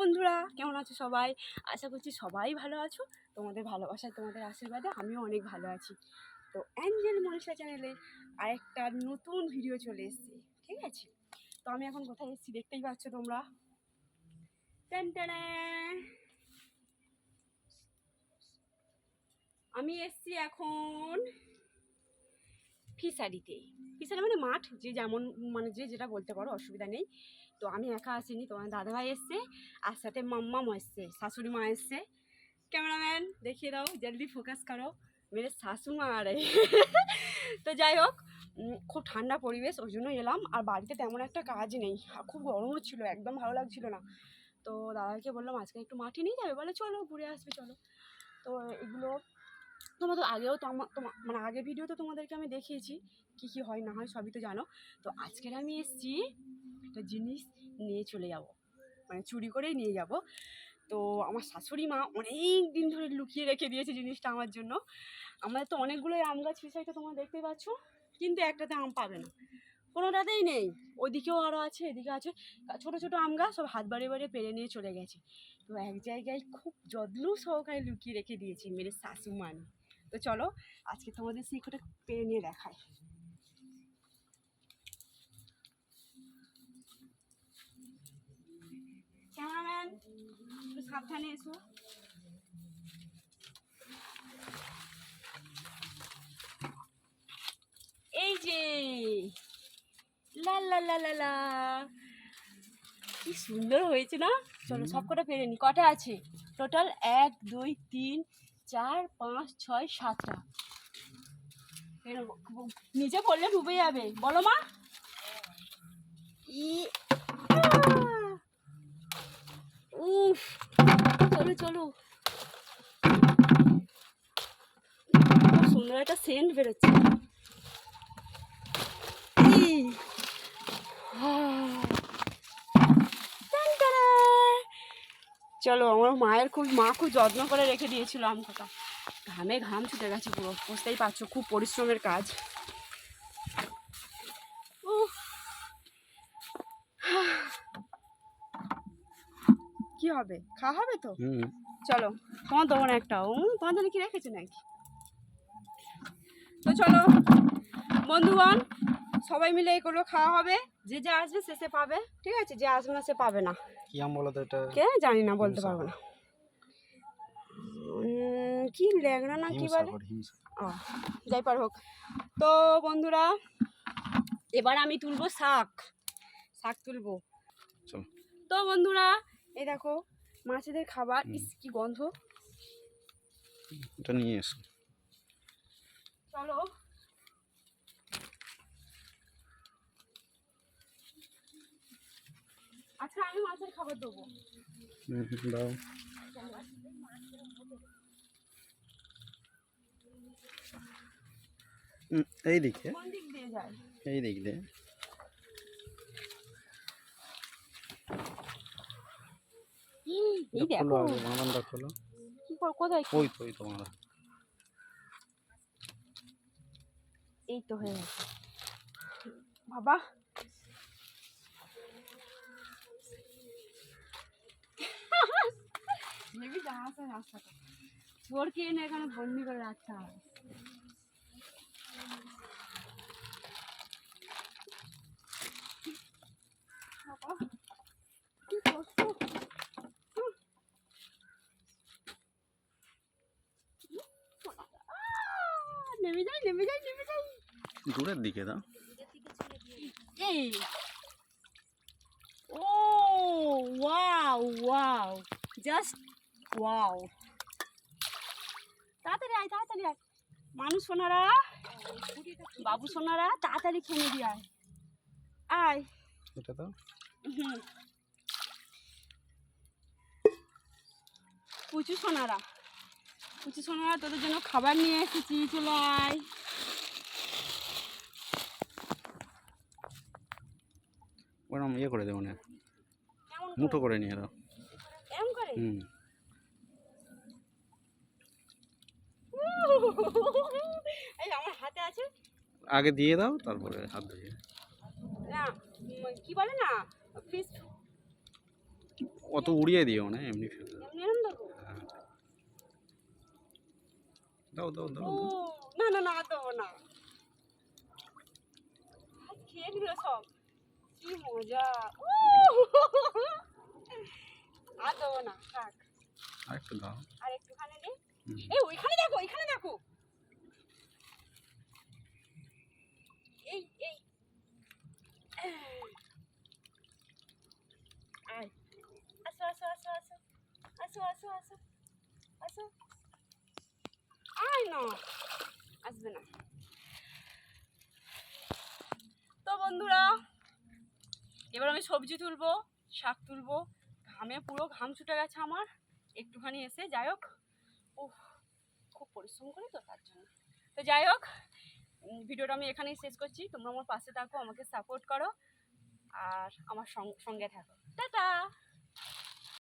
বন্ধুরা? কেমন আছো সবাই? আশা করছি সবাই ভালো আছো। তোমাদের ভালোবাসায় তোমাদের আশীর্বাদে আমিও অনেক ভালো আছি। তো অ্যাঞ্জেল মনীষা চ্যানেলে আরেকটা নতুন ভিডিও চলে এসেছে, ঠিক আছে? তো আমি এখন কোথায় এসেছি দেখতেই পাচ্ছ তোমরা। আমি এসছি এখন ফিসারিতে ফিসারি মানে মাঠ, যে যেমন মানে যে যেটা বলতে পারো, অসুবিধা নেই। তো আমি একা আসিনি, তোমার দাদাভাই এসছে, আর সাথে মাম্মাম এসছে, শাশুড়ি মা এসছে। ক্যামেরাম্যান, দেখিয়ে দাও, জলদি ফোকাস করো। মেরে শাশুমা আরে। তো যাই হোক খুব ঠান্ডা পরিবেশ, ওই জন্য এলাম। আর বাড়িতে তেমন একটা কাজ নেই। আর খুব গরমও ছিল, একদম ভালো লাগছিল না। তো দাদাকে বললাম, আজকে একটু মাঠে নিয়ে যাবে? বলে, চলো, ঘুরে আসবে, চলো। তো এগুলো তোমরা তো আগেও তো আমার মানে আগের ভিডিওতে তোমাদেরকে আমি দেখিয়েছি কী কী হয়, না হয়, সবই তো জানো। তো আজকের আমি এসেছি একটা জিনিস নিয়ে চলে যাব। মানে চুরি করেই নিয়ে যাব। তো আমার শাশুড়ি মা অনেক দিন ধরে লুকিয়ে রেখে দিয়েছে জিনিসটা আমার জন্য। আমাদের তো অনেকগুলোই আম গাছ পিছাইতে তোমরা দেখতে পাচ্ছ, কিন্তু একটাতে আম পাবে না। কোনোটাতেই নেই। ওইদিকেও আরও আছে, এদিকে আছে। ছোটো ছোটো আম গাছ সব হাত বাড়িয়ে বাড়িয়ে পেরে নিয়ে চলে গেছে। তো এক জায়গায় খুব যত্ন সহকারে লুকিয়ে রেখে দিয়েছি মেরে শাশু মানে তো চলো, আজকে তোমাদের সেই কটা পেরে নিয়ে দেখায় সাবধানে এসো। এই যে, লা লা লা লা লা। কি সুন্দর হয়েছে না? চলো সব কটা পেরে নি, কটা আছে? টোটাল এক, দুই, তিন চার, পাঁচ, ছয়, সাতটা। নিচে পড়লে ডুবে যাবে। বলো মা! উফ! চলো চলো। সুন্দর একটা সেন্ট বেরোচ্ছে। চলো আমার মায়ের খুব মা খুব যত্ন করে রেখে দিয়েছিল আম কথা ঘামে ঘাম ছুটে গেছে পুরো বুঝতেই পারছ খুব পরিশ্রমের কাজ! কি হবে? খাওয়া হবে তো? চলো তোমার দেবো না একটা ও তোমার জন্য কি রেখেছে নাকি? তো চলো বন্ধুগণ সবাই মিলে এগুলো খাওয়া হবে। যে যে আসবে সে সে পাবে। ঠিক আছে যে আসবে না সে পাবে না। কি আম বলো তো এটা? কে জানি না বলতে পারব না। কি ল্যাংড়া না কি বলে? ও, যাই পার হোক। তো বন্ধুরা এবার আমি তুলবো শাক। শাক তুলবো। তো বন্ধুরা এই দেখো মাছেদের খাবার ইস কি গন্ধ। এটা নিয়ে এসো। চলো। আচ্ছা আমি মাছের খাবার দেবো। দাও। এই দিকে। এই দিক দিয়ে। এই দেখো। খোলো। কি কর কোথায় ওই তো ওই তোমার এই তো হয়ে গেছে। বাবা জাহাজের রাস্তাটা চোরকে এনে এখানে বন্দি করে রাখতে হবে কি নেমে যাই নেমে যাই নেমে যাই। দূরের দিকে দাও। এই। ও ওয়াও ওয়াও। জাস্ট ওয়াও তাড়াতাড়ি আয় তাড়াতাড়ি আয়। মানুষ সোনারা বাবু সোনারা তাড়াতাড়ি খেয়ে দিয়ে আয়। আয়। এটা দাও হুম। পুচু সোনারা। পুচু সোনারা তোদের জন্য খাবার নিয়ে এসেছি চলে আয়। ওরকম ইয়ে করে দেবো না? মুঠো করে? নিয়ে দাও। হুম। এই আমার হাতে আছে। আগে দিয়ে দাও তারপরে হাত ধুয়ে। না কি বলে না ফিস অত উড়িয়ে দিও না এমনি ফেলে দাও। হ্যাঁ। দাও দাও। না না না দেবো না। খেয়ে নিল সব। কি মজা। আর দেবো না থাক। আর একটু দাও। আর একটুখানি দিই। এই, ওইখানে দেখো ওইখানে দেখো। এই এই। আসো আসো আসো আসো। আসো আসো আসো। আসো। আয় না। আসবে না। তো বন্ধুরা, এবার আমি সবজি তুলবো, শাক তুলবো। ঘামে পুরো ঘাম ছুটে গেছে আমার। একটুখানি এসে যাই হোক। ও খুব পরিশ্রম করি তো তার জন্য। তো যাই হোক ভিডিওটা আমি এখানেই শেষ করছি। তোমরা আমার পাশে থাকো, আমাকে সাপোর্ট করো। আর আমার সঙ্গে থাকো। টাটা!